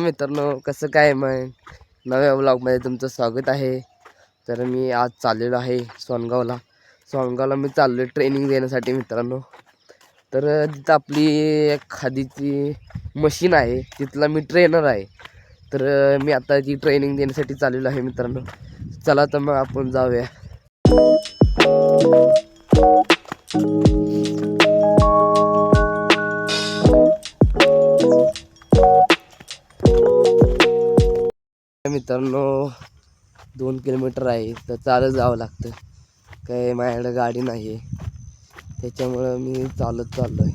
मित्रांनो कसं काय मग? नव्या ब्लॉगमध्ये तुमचं स्वागत आहे. तर मी आज चाललेलो आहे सोनगावला. सोनगावला मी चाललो आहे ट्रेनिंग देण्यासाठी मित्रांनो. तर तिथं आपली एक खादीची मशीन आहे तिथला मी ट्रेनर आहे. तर मी आता ती ट्रेनिंग देण्यासाठी चाललेलो आहे मित्रांनो. चला तर मग आपण जाऊया. मित्रांनो दोन किलोमीटर आहे तर चालत जावं लागतं. काय माझ्याकडे गाडी नाही आहे त्याच्यामुळं मी चालत चाललो आहे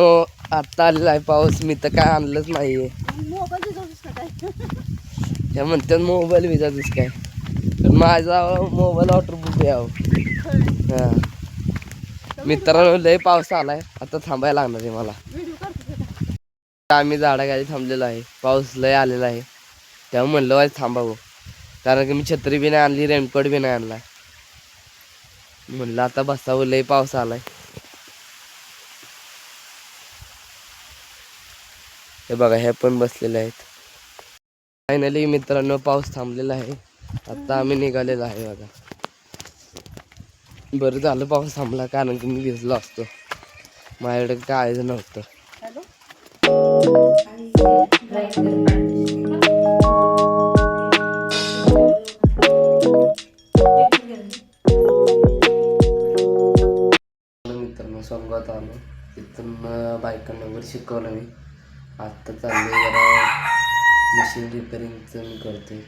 हो आत्ता आलेला आहे पाऊस. मी तर काय आणलंच नाही आहे म्हणतात मोबाईल विजातच काय? तर माझा मोबाईल वॉटरप्रूफ यावं हां. मित्रांनो लय पाऊस आलाय. आता थांबायला लागणार आहे मला? आम्ही झाडाखाली थांबलेलो आहे. पाऊस लय आलेला आहे. तेव्हा म्हणलं वाज थांबावं. कारण की मी छत्री बी नाही आणली रेनकोट बी नाही आणला. म्हणलं आता बसावं लय पाऊस आलाय. हे बघा हे पण बसलेले आहेत. फायनली मित्रांनो पाऊस थांबलेला आहे. आता आम्ही निघालेलो आहे बघा. बरं झालं पाऊस थांबला कारण की मी भिजलो असतो. माझ्याकडे काय नव्हतं. मित्रांनो संघात आलो तिथून बायकांना वगैरे शिकवलं मी. आत्ता चाललंय जरा मशीन रिपेअरिंगचं मी करते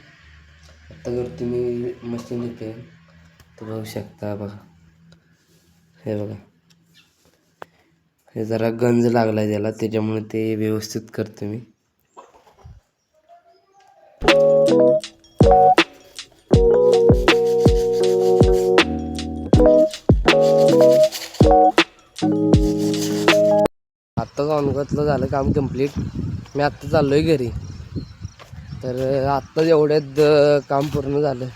आत्ता करते मी मशीन रिपेअरिंग तर बघू शकता बघा. हे बघा. हे जरा गंज लागला त्याला त्याच्यामुळे ते व्यवस्थित करते मी. आत्ताच अनुगतलं झालं काम कंप्लीट मी आत्ता चाललो आहे घरी. तर आत्ताच एवढ्यात काम पूर्ण झालं.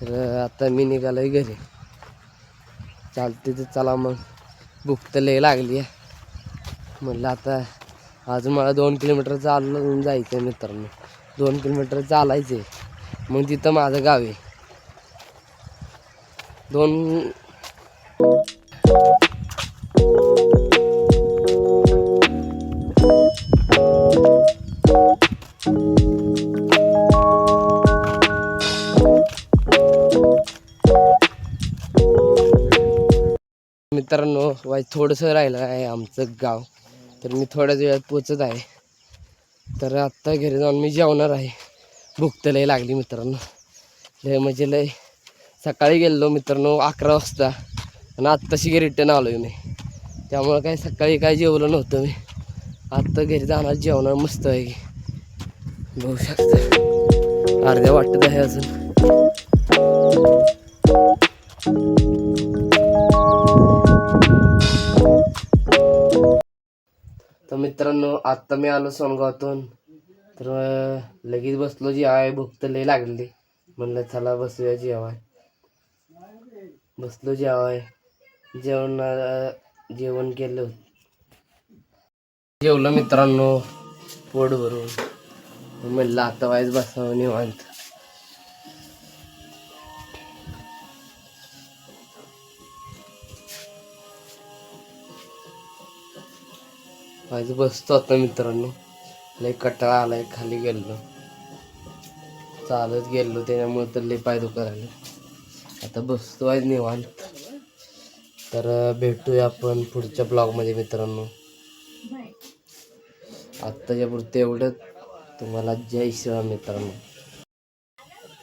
तर आता मी निघालो आहे घरी. चालते तर चला मग. भूक तर लय लागली आहे म्हटलं आता अजून मला दोन किलोमीटर चालून जायचं आहे मित्रांनो. दोन किलोमीटर चालायचं आहे मग तिथं माझं गाव आहे. दोन मित्रांनो वाय थोडंसं राहिलं आहे आमचं गाव. तर मी थोड्याच वेळात पोचत आहे. तर आत्ता घरी जाऊन मी जेवणार आहे. भूक तर लय लागली मित्रांनो. लय म्हणजे लय. सकाळी गेलो मित्रांनो अकरा वाजता. आणि आत्ताशी घरी रिटर्न आलो आहे मी. त्यामुळं काय सकाळी काय जेवलं नव्हतं मी. आत्ता घरी जाणार जेवणार मस्त आहे बघू शकता. अर्ध्या वाटत आहे अजून. मित्रांनो आत्ता मी आलो सोनगावातून. तर लगेच बसलो जी आहे भूक तर लई लागलेली म्हणलं चला बसूया जेवाय. बसलो जेवाय. जेवण जेवण केलं. जेवलं मित्रांनो पोट भरून. म्हणलं आता वाईज बसावं निवांत. आज बसतो आता मित्रांनो. लय कटाळा आलाय खाली गेलो चालत गेलो त्याच्यामुळे तर लय पाय दुखायला आता बसतो आज निवांत. तर भेटूया आपण पुढच्या ब्लॉगमध्ये मित्रांनो. आत्ताच्या पुरते एवढंच तुम्हाला जय श्रीराम मित्रांनो.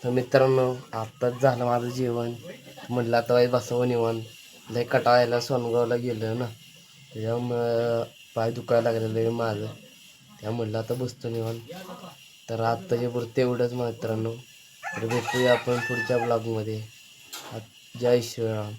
तर मित्रांनो आत्ताच झालं माझं जेवण. म्हटलं आता वाईज बसावं निवांत. लय कटाळायला सोनगावला गेलो ना. त्याच्यामुळं पाय दुखायला लागलेलं आहे माझं. त्या म्हटलं आता बसतो निवान तर आत्ताच्या पुरते एवढंच मित्रांनो. तर भेटूया आपण पुढच्या ब्लॉगमध्ये जय श्रीराम.